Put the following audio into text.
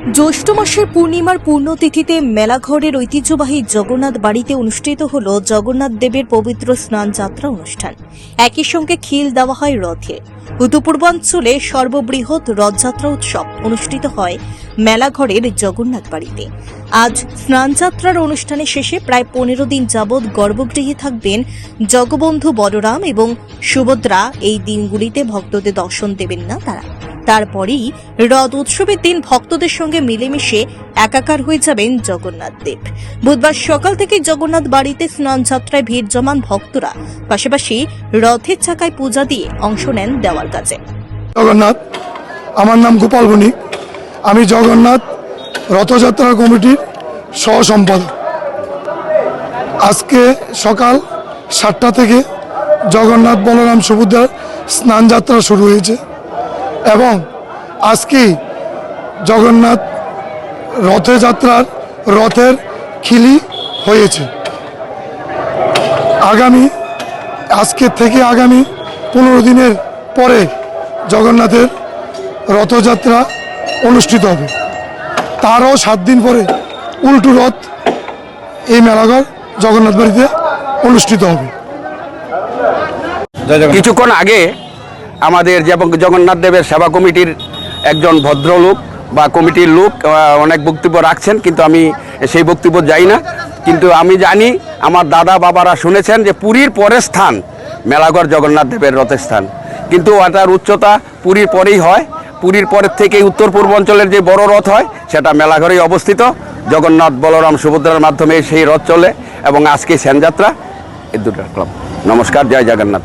জ্যৈষ্ঠ মাসের পূর্ণিমার পূর্ণতিথিতে মেলাঘরের ঐতিহ্যবাহী জগন্নাথ বাড়িতে অনুষ্ঠিত হল জগন্নাথ দেবের পবিত্র স্নান যাত্রা অনুষ্ঠান। একই সঙ্গে খিল দেওয়া হয় রথে। উত্তর পূর্বাঞ্চলে সর্ববৃহৎ রথযাত্রা উৎসব অনুষ্ঠিত হয় মেলাঘরের জগন্নাথ বাড়িতে। আজ স্নানযাত্রার অনুষ্ঠানে শেষে প্রায় পনেরো দিন যাবৎ গর্ভগৃহে থাকবেন জগবন্ধু বলরাম এবং সুভদ্রা। এই দিনগুলিতে ভক্তদের দর্শন দেবেন না তারা। তারপরেই রথ উৎসবের দিন ভক্তদের সঙ্গে মিলেমিশে একাকার হয়ে যাবেন জগন্নাথ দেব। বুধবার সকাল থেকে জগন্নাথ বাড়িতে স্নান যাত্রায় ভিড় জমান ভক্তরা, পাশাপাশি রথের চাকায় পূজা দিয়ে অংশ নেন দেওয়ার কাজে। জগন্নাথ, আমার নাম গোপাল বণিক। আমি জগন্নাথ রথযাত্রা কমিটির সহ সম্পাদক আজকে সকাল সাতটা থেকে জগন্নাথ বলরাম সুভদ্রার স্নান যাত্রা শুরু হয়েছে। এবং আজকে জগন্নাথ রথযাত্রার রথের খিলি হয়েছে। আগামী, আজকে থেকে আগামী পনেরো দিনের পরে জগন্নাথের রথযাত্রা অনুষ্ঠিত হবে। তারও সাত দিন পরে উল্টু রথ এই মেলাঘর জগন্নাথ বাড়িতে অনুষ্ঠিত হবে। কিছুক্ষণ আগে আমাদের যেমন জগন্নাথ দেবের সেবা কমিটির একজন ভদ্রলোক বা কমিটির লোক অনেক বক্তব্য রাখছেন, কিন্তু আমি সেই বক্তব্য যাই না। কিন্তু আমি জানি আমার দাদা বাবারা শুনেছেন যে পুরীর পরের স্থান মেলাঘর জগন্নাথ দেবের রথের স্থান। কিন্তু ওটার উচ্চতা পুরীর পরেই হয়। পুরীর পরের থেকে উত্তর পূর্বাঞ্চলের যে বড় রথ হয়, সেটা মেলাঘরেই অবস্থিত। জগন্নাথ বলরাম সুভদ্রার মাধ্যমে সেই রথ চলে এবং আজকে সেনযাত্রা এই দুটো ক্লাব নমস্কার, জয় জগন্নাথ।